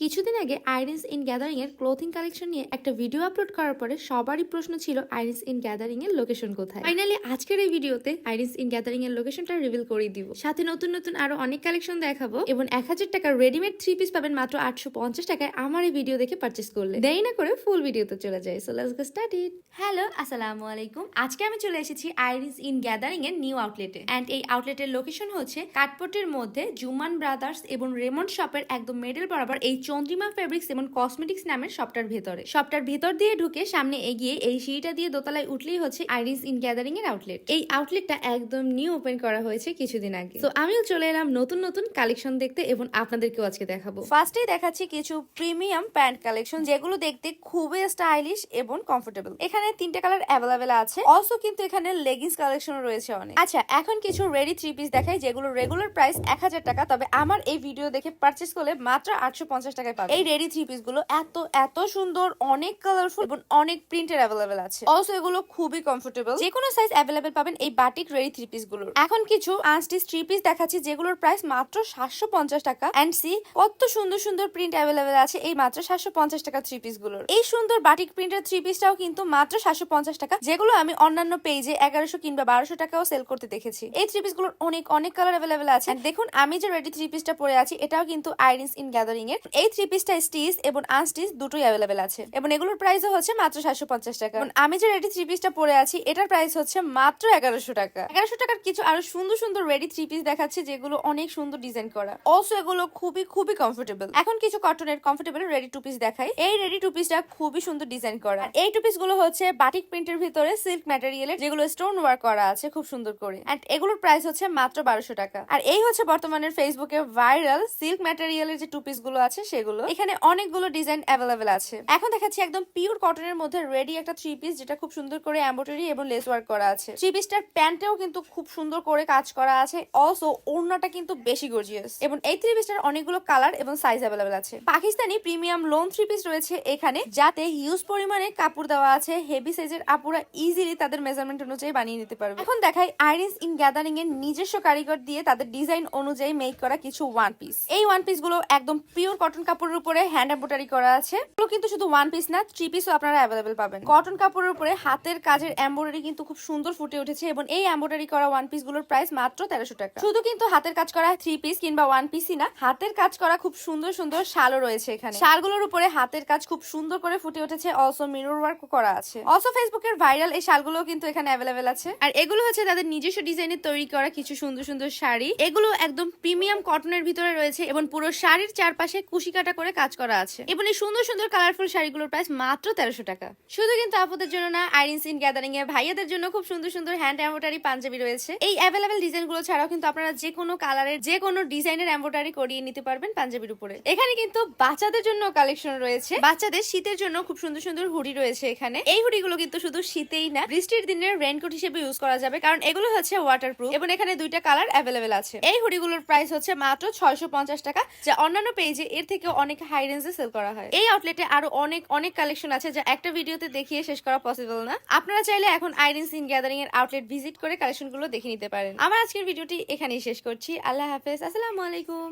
কিছুদিন আগে Iris in gathering এর ক্লোথিং কালেকশন নিয়ে একটা ভিডিও আপলোড করার পরে সবারই প্রশ্ন ছিল আইরিস ইন গ্যাদারিং এর লোকেশন কোথায়? ফাইনালি আজকের এই ভিডিওতে আইরিস ইন গ্যাদারিং এর লোকেশনটা রিভিল করে দিব। সাথে নতুন নতুন আরও অনেক কালেকশন দেখাবো এবং এক হাজার টাকার রেডিমেড থ্রি পিস পাবেন মাত্র আটশো পঞ্চাশ টাকায় আমার এই ভিডিও দেখে পারচেস করলে। দেরি না করে ফুল ভিডিওতে চলে যায় so let's get started hello আসসালামু আলাইকুম। আজকে আমি চলে এসেছি আইরিস ইন গ্যাদারিং এর নিউ আউটলেটে এন্ড এই আউটলেটের লোকেশন হচ্ছে কাঠপট্টির মধ্যে জুমান ব্রাদার্স এবং রেমন্ড শপের একদম মিডল বরাবর এই চন্দ্রিমা ফেব্রিক্স এবং কসমেটিক্স নামের শপটার ভেতরে। শপটার ভেতর দিয়ে ঢুকে সামনে এগিয়ে এই সিঁড়িটা দিয়ে দোতলায় উঠলেই হচ্ছে আইরিস ইন গ্যাদারিং এর আউটলেট। এই আউটলেটটা একদম নিউ ওপেন করা হয়েছে কিছুদিন আগে। তো আমিও চলে এলাম নতুন নতুন কালেকশন দেখতে এবং আপনাদেরকেও আজকে দেখাবো। ফার্স্টেই দেখাচ্ছি কিছু প্রিমিয়াম প্যান্ট কালেকশন, যেগুলো দেখতে খুবই স্টাইলিশ এবং কমফোর্টেবল এখানে তিনটে কালার অ্যাভেলেবেল আছে। অলসো কিন্তু এখানে লেগিংস কালেকশন রয়েছে অনেক। আচ্ছা এখন কিছু রেডি থ্রি পিস দেখাই, যেগুলো রেগুলার প্রাইস এক হাজার টাকা, তবে আমার এই ভিডিও দেখে পারচেস করলে মাত্র আটশো পঞ্চাশ টাকায় পাবে। এই রেডি থ্রি পিসগুলো এত এত সুন্দর অনেক কালারফুল এবং অনেক প্রিন্টের অ্যাভেলেবেল আছে। অলসো এগুলো খুবই কমফোর্টেবল যে কোনো সাইজ অ্যাভেলেবেল পাবেন এই বাটিক রেডি থ্রি পিসগুলোর। এখন কিছু আনস্টিচ থ্রি পিস দেখাচ্ছি যেগুলোর প্রাইস মাত্র সাতশো পঞ্চাশ টাকা। অ্যান্ড সি কত সুন্দর সুন্দর প্রিন্ট অ্যাভেলেবেল আছে এই মাত্র সাতশো পঞ্চাশ টাকা থ্রি পিসগুলোর। এই সুন্দর বাটিক প্রিন্টের থ্রি পিসটাও কিন্তু মাত্র সাতশো পঞ্চাশ টাকা যেগুলো আমি অন্যান্য পেজে এগারোশো কিংবা বারোশো টাকাও সেল করতে দেখেছি। এই থ্রি পিসগুলোর অনেক অনেক কালার অ্যাভেলেবেল আছে। দেখুন আমি যে রেডি থ্রি পিসটা পরে আছি এটাও কিন্তু আইরিস ইন গ্যাদারিং এর। এই থ্রি পিসটা স্টিচ এবং আনস্টিচ দুটোই অ্যাভেলেবেল আছে। এবং এগুলোর প্রাইসও হচ্ছে মাত্র সাতশো পঞ্চাশ টাকা। এবং আমি যে রেডি থ্রি পিসটা পরে আছি, এটার প্রাইস হচ্ছে মাত্র এগারোশো টাকা। এগারোশো টাকার কিছু আরও সুন্দর সুন্দর রেডি থ্রি পিস দেখাচ্ছে, যেগুলো অনেক সুন্দর ডিজাইন করা। অলসো এগুলো খুবই খুবই কমফোর্টেবল এখন কিছু কটনের কমফোর্টেবল রেডি টু পিস দেখাই। এই রেডি টু পিসটা খুবই সুন্দর ডিজাইন করা। এই টু পিসগুলো হচ্ছে বাটিক প্রিন্টের ভিতরে সিল্ক ম্যাটেরিয়ালের যেগুলো স্টোন ওয়ার্ক করা আছে খুব সুন্দর করে। এন্ড এগুলোর প্রাইস হচ্ছে মাত্র বারোশো টাকা। আর এই হচ্ছে বর্তমানের ফেসবুকে ভাইরাল সিল্ক ম্যাটেরিয়ালের যে টু পিসগুলো আছে সেগুলো। এখানে অনেকগুলো ডিজাইন অ্যাভেলেবেল আছে। এখন দেখাচ্ছি একদম পিওর কটনের মধ্যে রেডি একটা থ্রি পিস যেটা খুব সুন্দর করে এম্ব্রয়ডারি এবং লেস ওয়ার্ক করা আছে। থ্রি পিসটার প্যান্টেও কিন্তু খুব সুন্দর করে কাজ করা আছে। অলসো ওড়নাটা কিন্তু বেশি গর্জিয়াস এবং এই থ্রি পিসটার অনেকগুলো কালার এবং সাইজ অ্যাভেলেবেল আছে। Pakistani premium lawn three piece রয়েছে এখানে, যাতে হিউজ পরিমাণে কাপড় দেওয়া আছে। হেভি সাইজের আপুরা ইজিলি তাদের মেজারমেন্ট অনুযায়ী বানিয়ে নিতে পারবে। এখন দেখাই আইরিস ইন গ্যাদারিং এর নিজস্ব কারিগর দিয়ে তাদের ডিজাইন অনুযায়ী মেক করা কিছু ওয়ান পিস এই ওয়ান পিসগুলো একদম পিওর কটন কাপড়ের উপরে হ্যান্ড এম্ব্রয়ডারি করা আছে। এগুলো কিন্তু শুধু ওয়ান পিস না থ্রি পিসও আপনারা অ্যাভেলেবেল পাবেন। কটন কাপড়ের উপরে হাতের কাজের এম্ব্রয়ডারি কিন্তু খুব সুন্দর ফুটে উঠেছে এবং এই এম্ব্রয়ডারি করা ওয়ান পিসগুলোর প্রাইস মাত্র তেরোশো টাকা। শুধু কিন্তু হাতের কাজ করা থ্রি পিস কিংবা ওয়ান পিসই না, হাতের কাজ করা খুব সুন্দর সুন্দর শালও রয়েছে এখানে। শালগুলোর উপরে হাতের কাজ খুব সুন্দর করে ফুটে উঠেছে অলসো মিরর ওয়ার্ক করা আছে। অলসো ফেসবুকের ভাইরাল এই শালগুলো কিন্তু এখানে অ্যাভেলেবেল আছে। আর এগুলো হচ্ছে তাদের নিজস্ব ডিজাইনের তৈরি করা কিছু সুন্দর সুন্দর শাড়ি। এগুলো একদম প্রিমিয়াম কটনের ভিতরে রয়েছে এবং পুরো শাড়ির চারপাশে কুশি কাটা করে কাজ করা আছে। এবং এই সুন্দর সুন্দর কালারফুল শাড়িগুলোর প্রাইস মাত্র তেরোশো টাকা। শুধু কিন্তু আপুদের জন্য না আইরিন সিন গ্যাদারিং এ ভাইয়াদের জন্য খুব সুন্দর সুন্দর হ্যান্ড এম্ব্রয়ডারি পাঞ্জাবি রয়েছে। এই অ্যাভেলেবেল ডিজাইনগুলো ছাড়াও কিন্তু আপনারা যে কোনো কালারের যে কোনো ডিজাইনের এম্ব্রয়ডারি করিয়ে নিতে পারবেন পাঞ্জাবির উপরে। এখানে কিন্তু বাচ্চাদের জন্য কালেকশন রয়েছে। বাচ্চাদের শীতের জন্য খুব সুন্দর সুন্দর হুডি রয়েছে এখানে। এই হুডিগুলো কিন্তু শুধু শীতেই না, বৃষ্টির দিনের রেনকোট হিসেবে ইউজ করা যাবে, কারণ এগুলো হচ্ছে ওয়াটার প্রুফ এবং এখানে দুইটা কালার অ্যাভেলেবেল আছে। এই হুডিগুলোর প্রাইস হচ্ছে মাত্র ছয়শো পঞ্চাশ টাকা, যা অন্যান্য পেজে এর থেকে অনেক হাই রেঞ্জে সেল করা হয়। এই আউটলেটে আরও অনেক অনেক কালেকশন আছে যা একটা ভিডিওতে দেখিয়ে শেষ করা পসিবল না। আপনারা চাইলে এখন আইরিন ইন গ্যাদারিং এর আউটলেট ভিজিট করে কালেকশনগুলো দেখে নিতে পারেন। আমার আজকের ভিডিওটি এখানেই শেষ করছি। আল্লাহ হাফেজ। আসসালামু আলাইকুম।